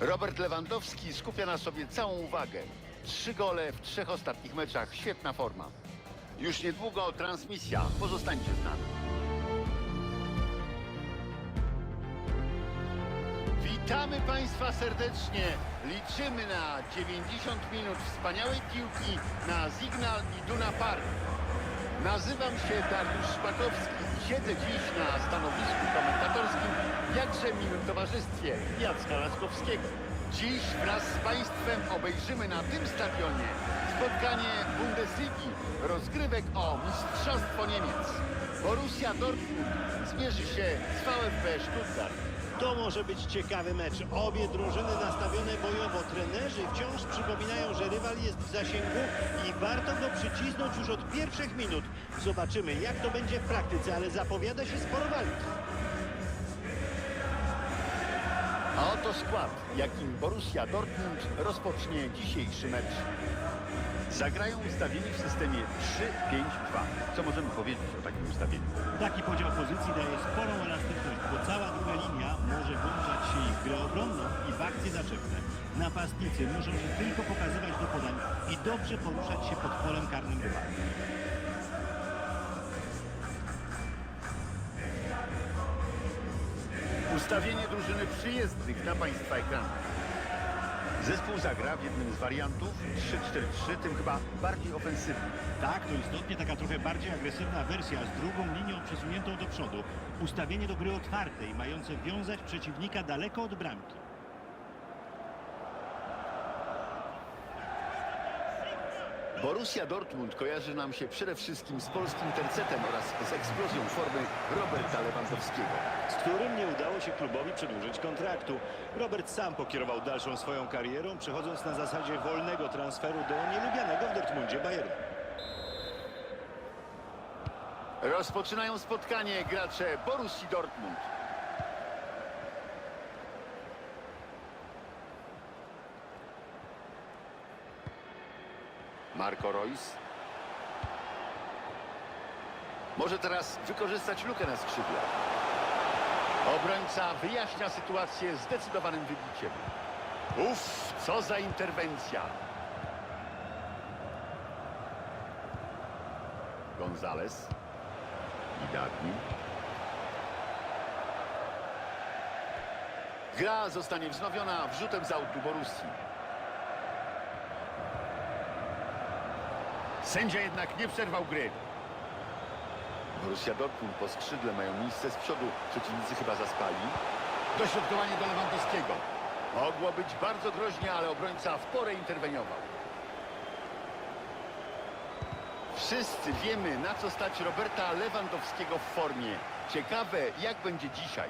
Robert Lewandowski skupia na sobie całą uwagę. Trzy gole w trzech ostatnich meczach. Świetna forma. Już niedługo transmisja. Pozostańcie z nami. Witamy Państwa serdecznie. Liczymy na 90 minut wspaniałej piłki na Signal Iduna Park. Nazywam się Dariusz Szpakowski siedzę dziś na stanowisku komentatorskim w jakże miłym towarzystwie Jacka Laskowskiego. Dziś wraz z Państwem obejrzymy na tym stadionie spotkanie Bundesligi, rozgrywek o Mistrzostwo Niemiec. Borussia Dortmund zmierzy się z VfB Stuttgart. To może być ciekawy mecz. Obie drużyny nastawione bojowo. Trenerzy wciąż przypominają, że rywal jest w zasięgu i warto go przycisnąć już od pierwszych minut. Zobaczymy, jak to będzie w praktyce, ale zapowiada się sporo walki. A oto skład, jakim Borussia Dortmund rozpocznie dzisiejszy mecz. Zagrają ustawieni w systemie 3-5-2. Co możemy powiedzieć o takim ustawieniu? Taki podział pozycji daje sporą elastyczność, bo cała druga linia może włączać się i w grę obronną i w akcje zaczepne. Napastnicy muszą się tylko pokazywać do podań i dobrze poruszać się pod polem karnym rywala. Ustawienie drużyny przyjezdnych na Państwa ekranach. Zespół zagra w jednym z wariantów 3-4-3, tym chyba bardziej ofensywnym. Tak, to istotnie taka trochę bardziej agresywna wersja z drugą linią przesuniętą do przodu. Ustawienie do gry otwartej, mające wiązać przeciwnika daleko od bramki. Borussia Dortmund kojarzy nam się przede wszystkim z polskim tercetem oraz z eksplozją formy Roberta Lewandowskiego. z którym nie udało się klubowi przedłużyć kontraktu. Robert sam pokierował dalszą swoją karierą, przechodząc na zasadzie wolnego transferu do nielubianego w Dortmundzie Bayernu. Rozpoczynają spotkanie gracze Borussii Dortmund. Marco Reus. Może teraz wykorzystać lukę na skrzydle. Obrońca wyjaśnia sytuację zdecydowanym wybiciem. Uff, co za interwencja. Gonzales. Idatni. Gra zostanie wznowiona wrzutem z autu Borussii. Sędzia jednak nie przerwał gry. Borussia Dortmund po skrzydle mają miejsce z przodu. Przeciwnicy chyba zaspali. Dośrodkowanie do Lewandowskiego. Mogło być bardzo groźnie, ale obrońca w porę interweniował. Wszyscy wiemy, na co stać Roberta Lewandowskiego w formie. Ciekawe, jak będzie dzisiaj.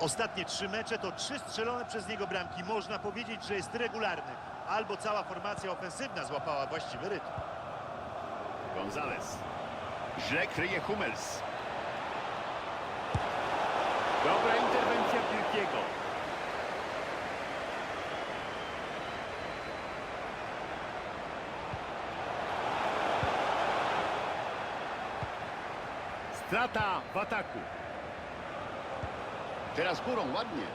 Ostatnie trzy mecze to trzy strzelone przez niego bramki. Można powiedzieć, że jest regularny. Albo cała formacja ofensywna złapała właściwy rytm. Gonzales. Źle kryje Hummels. Dobra interwencja Piłkiego. Strata w ataku. Teraz górą, ładnie.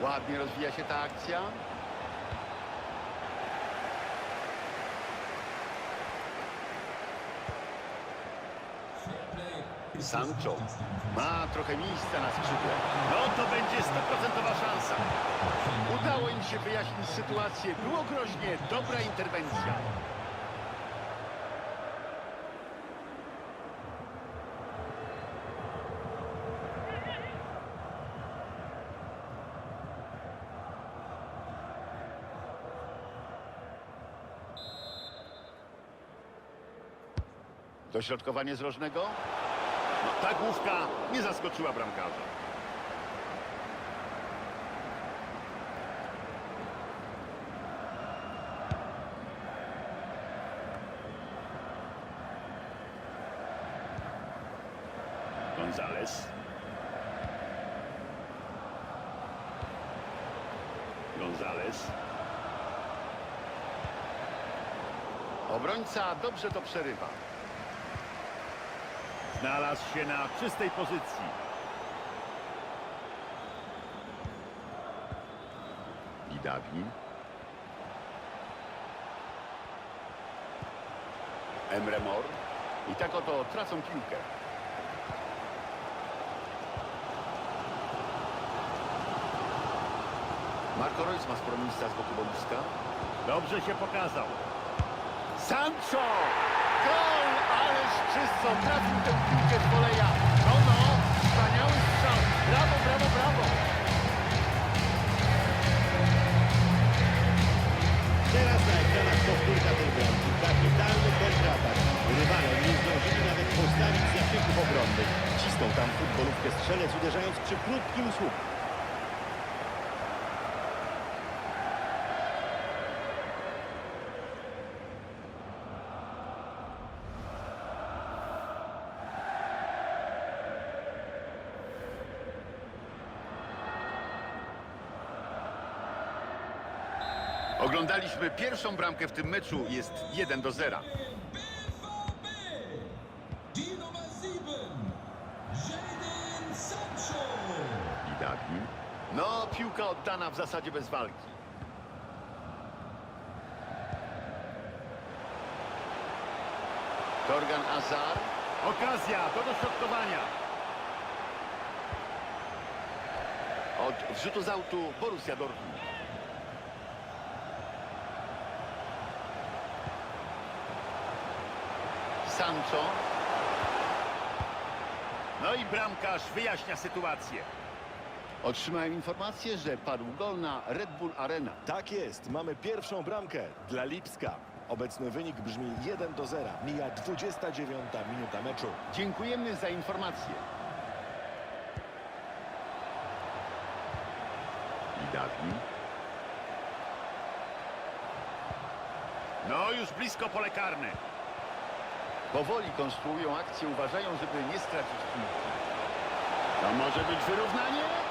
Ładnie rozwija się ta akcja. Sancho ma trochę miejsca na skrzydle. No to będzie stuprocentowa szansa. Udało im się wyjaśnić sytuację. Było groźnie. Dobra interwencja. Dośrodkowanie z rożnego. No, ta główka nie zaskoczyła bramkarza. Gonzales. Gonzales. Obrońca dobrze to przerywa. Znalazł się na czystej pozycji. I Dawi. Emre Mor. I tak oto tracą piłkę. Marco Reus ma sporo miejsca z boku boiska. Dobrze się pokazał. Sancho! Gol! Ależ czysto trafił tę piłkę z woleja. No, no, wspaniały strzał. Brawo, brawo, brawo. Teraz na ekranach powtórka tej bramki. Kapitalny kontratak. Rywale nie zdążyli nawet postawić zasięgów obronnych. Cisnął tam futbolówkę strzelec, uderzając przy krótkim słupku. Oglądaliśmy pierwszą bramkę w tym meczu. Jest 1 do 0. BVB. Die Nummer 7, Jadon Sancho. I Dawi. No, piłka oddana w zasadzie bez walki. Torgan Azar. Okazja do dośrodkowania. Od wrzutu z autu Borussia Dortmund. Sancho. No i bramkarz wyjaśnia sytuację. Otrzymałem informację, że padł gol na Red Bull Arena. Tak jest, mamy pierwszą bramkę dla Lipska. Obecny wynik brzmi 1 do 0. Mija 29 minuta meczu. Dziękujemy za informację. I Dawi. No już blisko pole karne. Powoli konstruują akcję, uważają, żeby nie stracić piłki. To może być wyrównanie?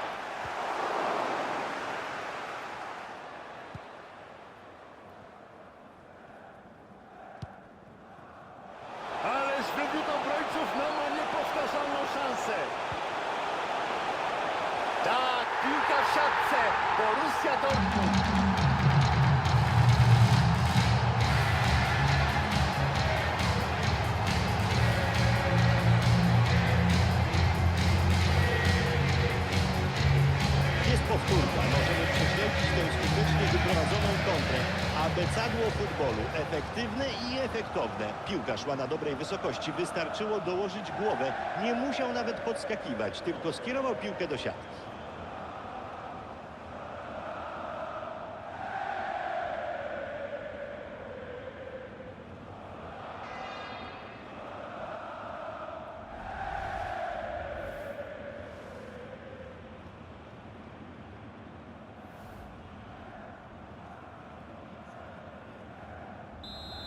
Efektywne i efektowne. Piłka szła na dobrej wysokości. Wystarczyło dołożyć głowę. Nie musiał nawet podskakiwać, tylko skierował piłkę do siatki.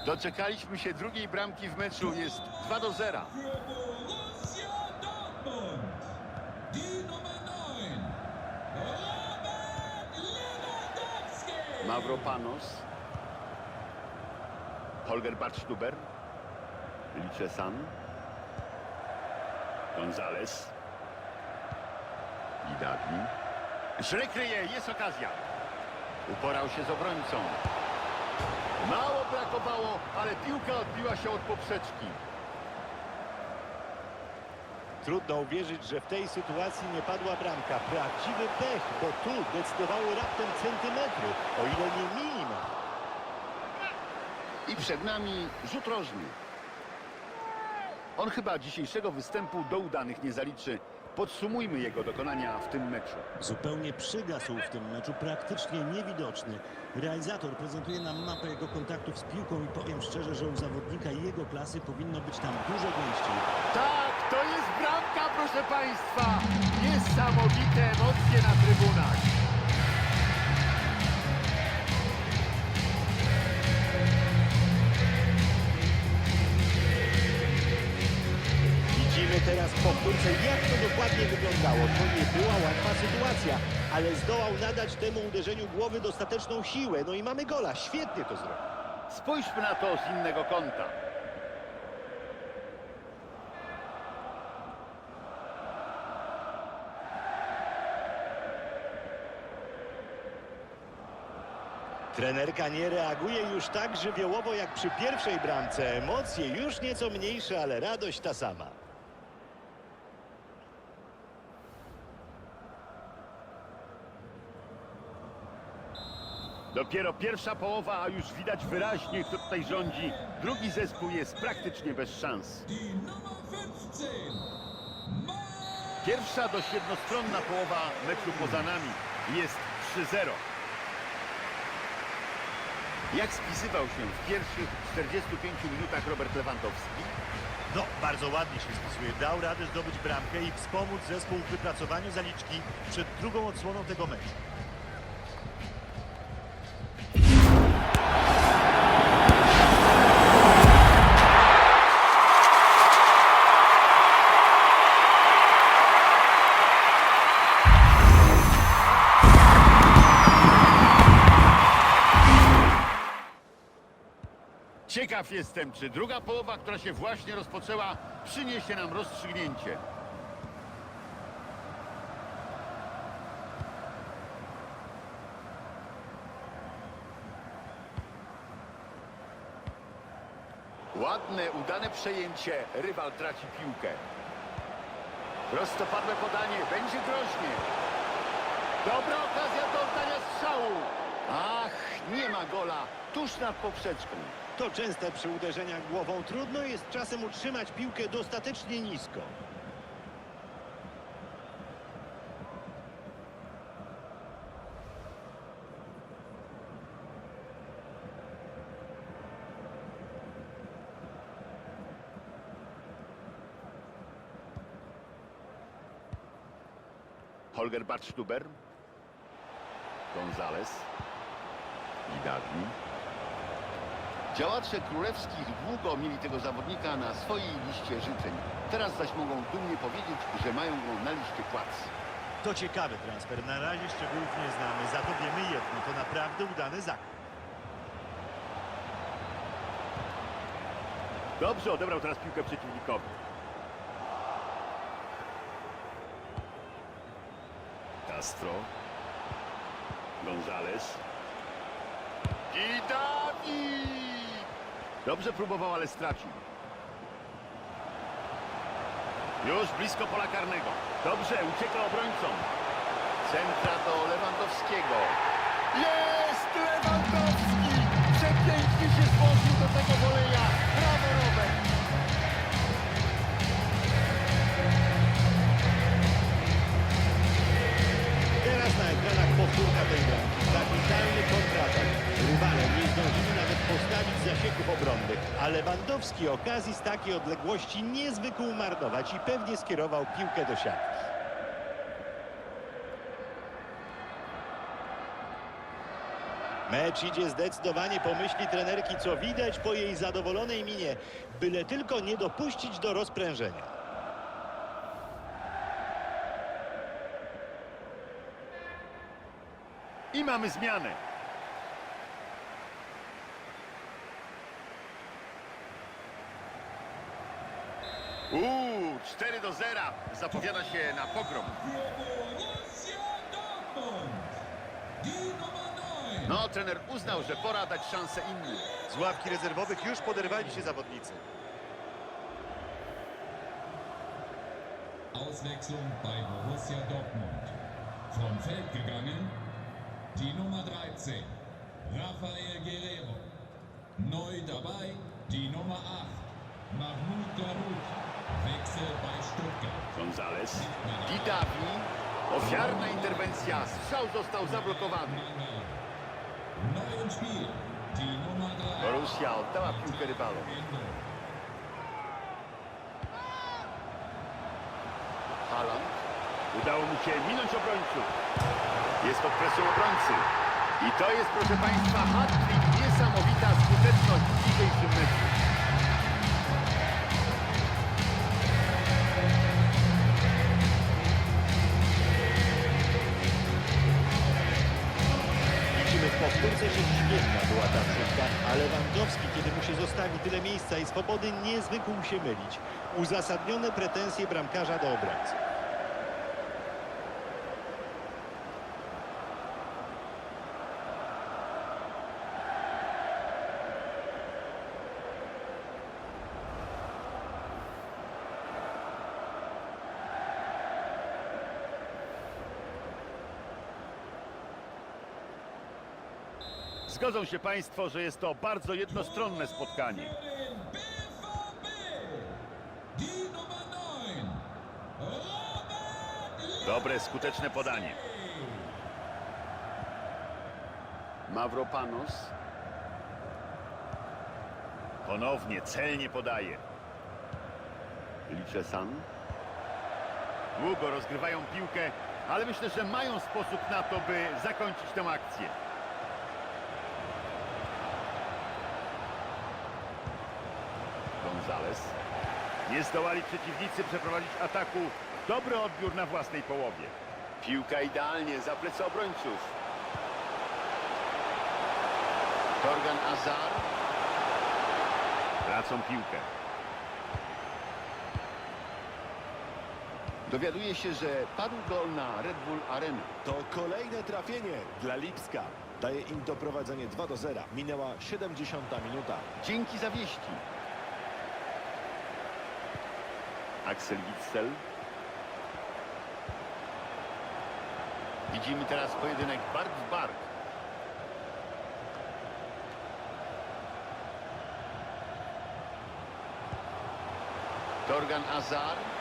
Doczekaliśmy się drugiej bramki w meczu. Jest 2 do 0. Für Borussia Dortmund. Die Nummer 9, Robert Lewandowski. Mavropanos. Holger Bartstuber. Licze San. Gonzales. I Dawi. Źle kryje, jest okazja. Uporał się z obrońcą. Mało brakowało, ale piłka odbiła się od poprzeczki. Trudno uwierzyć, że w tej sytuacji nie padła bramka. Prawdziwy pech, bo tu decydowały raptem centymetry, o ile nie minima. I przed nami rzut rożny. On chyba dzisiejszego występu do udanych nie zaliczy. Podsumujmy jego dokonania w tym meczu. Zupełnie przygasł w tym meczu, praktycznie niewidoczny. Realizator prezentuje nam mapę jego kontaktów z piłką i powiem szczerze, że u zawodnika jego klasy powinno być tam dużo gęściej. Tak, to jest bramka, proszę Państwa. Niesamowite emocje na trybunach. Powtórce, jak to dokładnie wyglądało. To nie była łatwa sytuacja, ale zdołał nadać temu uderzeniu głowy dostateczną siłę. No i mamy gola. Świetnie to zrobił. Spójrzmy na to z innego kąta. Trenerka nie reaguje już tak żywiołowo jak przy pierwszej bramce. Emocje już nieco mniejsze, ale radość ta sama. Dopiero pierwsza połowa, a już widać wyraźnie, kto tutaj rządzi. Drugi zespół jest praktycznie bez szans. Die Nummer 15. Ma Pierwsza dość jednostronna połowa meczu poza nami jest 3-0. Jak spisywał się w pierwszych 45 minutach Robert Lewandowski? No, bardzo ładnie się spisuje. Dał radę zdobyć bramkę i wspomóc zespół w wypracowaniu zaliczki przed drugą odsłoną tego meczu. Jestem, czy druga połowa, która się właśnie rozpoczęła, przyniesie nam rozstrzygnięcie. Ładne, udane przejęcie. Rywal traci piłkę. Prostopadłe podanie. Będzie groźnie. Dobra okazja do oddania strzału. Ach, nie ma gola. Tuż nad poprzeczką. To częste przy uderzeniach głową. Trudno jest czasem utrzymać piłkę dostatecznie nisko. Holger Bartstuber. Gonzales. Widadni. Działacze królewskich długo mieli tego zawodnika na swojej liście życzeń. Teraz zaś mogą dumnie powiedzieć, że mają go na liście płac. To ciekawy transfer. Na razie szczegółów nie znamy. Za to wiemy jedno. To naprawdę udany zakup. Dobrze odebrał teraz piłkę przeciwnikowi. Castro. Gonzales. I Dawid! Dobrze próbował, ale stracił. Już blisko pola karnego. Dobrze, ucieka obrońcą. Centra do Lewandowskiego. Jest Lewandowski! Przepięknie się złożył do tego woleja. Lewandowski okazji z takiej odległości nie zwykł marnować i pewnie skierował piłkę do siatki. Mecz idzie zdecydowanie po myśli trenerki, co widać po jej zadowolonej minie, byle tylko nie dopuścić do rozprężenia. I mamy zmianę. Uuu, 4 do 0. Zapowiada się na pogrom. Borussia Dortmund. Die Nummer 9. No, trener uznał, że pora dać szansę innym. Z ławki rezerwowych już poderwali się zawodnicy. Auswechslung bei Borussia Dortmund. Vom Feld gegangen die Nummer 13, Rafael Guerrero. Neu dabei die Nummer 8, Mahmoud Dahoud. Gonzales. Didavi. Ofiarna interwencja. Strzał został zablokowany. Mangala. Neu im Spiel die Nummer 3. Borussia oddała piłkę rywalom. Endo. Haaland. Udało mu się minąć obrońców. Jest pod presją obrońcy. I to jest, proszę Państwa, hat-trick. Była ta a Lewandowski, kiedy mu się zostawi tyle miejsca i swobody, nie zwykł się mylić. Uzasadnione pretensje bramkarza do obrońcy. Zgodzą się Państwo, że jest to bardzo jednostronne spotkanie. Die Nummer 9, Robert Dobre, skuteczne podanie. Mavropanos. Ponownie, celnie podaje. Lichesan. Długo rozgrywają piłkę, ale myślę, że mają sposób na to, by zakończyć tę akcję. Gonzales. Nie zdołali przeciwnicy przeprowadzić ataku. Dobry odbiór na własnej połowie. Piłka idealnie za plecy obrońców. Torgan Azar. Tracą piłkę. Dowiaduje się, że padł gol na Red Bull Arena. To kolejne trafienie dla Lipska. Daje im doprowadzenie 2 do 0. Minęła 70 minuta. Dzięki za wieści. Axel Witsel. Widzimy teraz pojedynek bark w bark. Torgan Azar.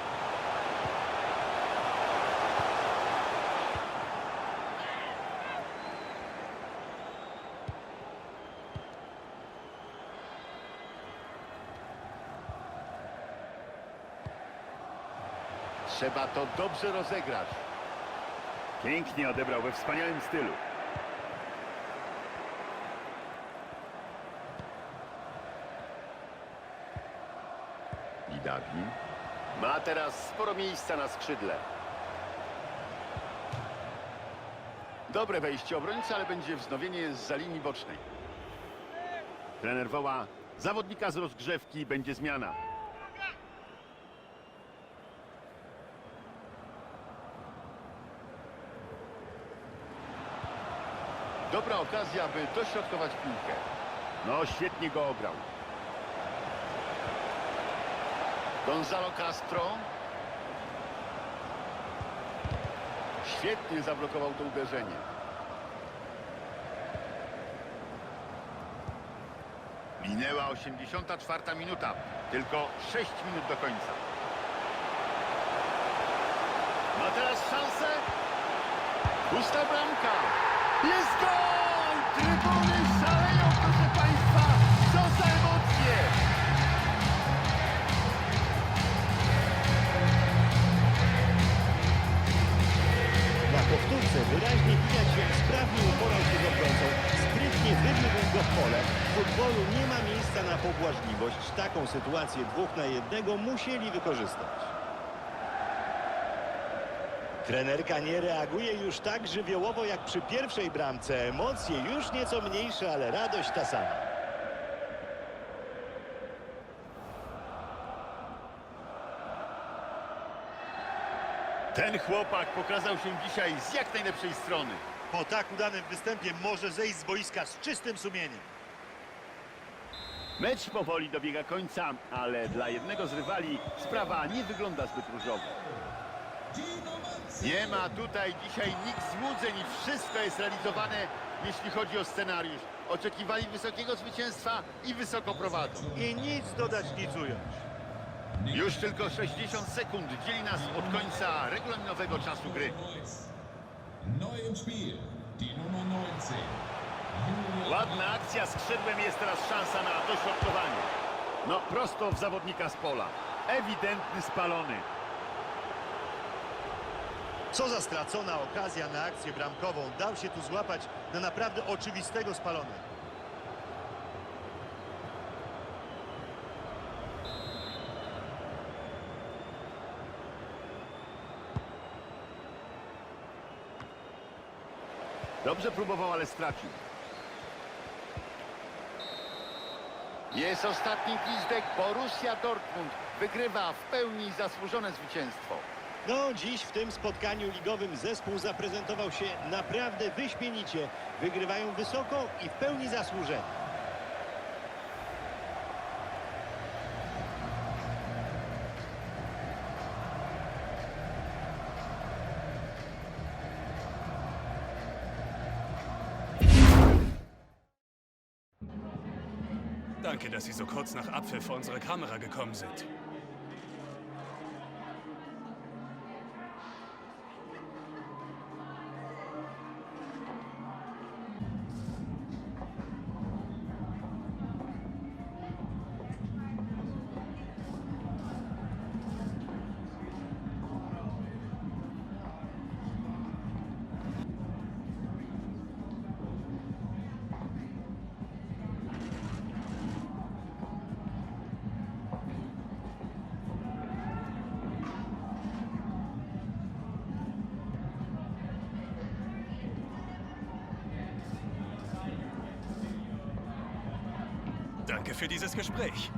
Trzeba to dobrze rozegrać. Pięknie odebrał we wspaniałym stylu. Lidawi. Ma teraz sporo miejsca na skrzydle. Dobre wejście obrońcy, ale będzie wznowienie z za linii bocznej. Trener woła zawodnika z rozgrzewki, będzie zmiana. Dobra okazja, by dośrodkować piłkę. No, świetnie go ograł. Gonzalo Castro. Świetnie zablokował to uderzenie. Minęła 84 minuta. Tylko 6 minut do końca. Ma teraz szansę. Pusta bramka. Jest gol! Trybuny szaleją, proszę Państwa. Co za emocje! Na powtórce wyraźnie widać, jak sprawnie uporał się z obrońcą. Sprytnie wybiegł go w pole. W futbolu nie ma miejsca na pobłażliwość. Taką sytuację dwóch na jednego musieli wykorzystać. Trenerka nie reaguje już tak żywiołowo jak przy pierwszej bramce. Emocje już nieco mniejsze, ale radość ta sama. Ten chłopak pokazał się dzisiaj z jak najlepszej strony. Po tak udanym występie może zejść z boiska z czystym sumieniem. Mecz powoli dobiega końca, ale dla jednego z rywali sprawa nie wygląda zbyt różowo. Die Nummer 10, Nie ma tutaj dzisiaj nikt złudzeń i wszystko jest realizowane, jeśli chodzi o scenariusz. Oczekiwali wysokiego zwycięstwa i wysoko prowadzą. I nic dodać, nic ująć. Już tylko 60 sekund dzieli nas od końca regulaminowego czasu gry. Neu im Spiel, die Nummer 19, Julian Ładna akcja skrzydłem, jest teraz szansa na dośrodkowanie. No, prosto w zawodnika z pola. Ewidentny spalony. Co za stracona okazja na akcję bramkową. Dał się tu złapać na naprawdę oczywistego spalonego. Dobrze próbował, ale stracił. Jest ostatni gwizdek. Borussia Dortmund wygrywa w pełni zasłużone zwycięstwo. No, dziś w tym spotkaniu ligowym zespół zaprezentował się naprawdę wyśmienicie. Wygrywają wysoko i w pełni zasłużenie. Danke, dass Sie so kurz nach Abpfiff vor unsere Kamera gekommen sind. Danke für dieses Gespräch.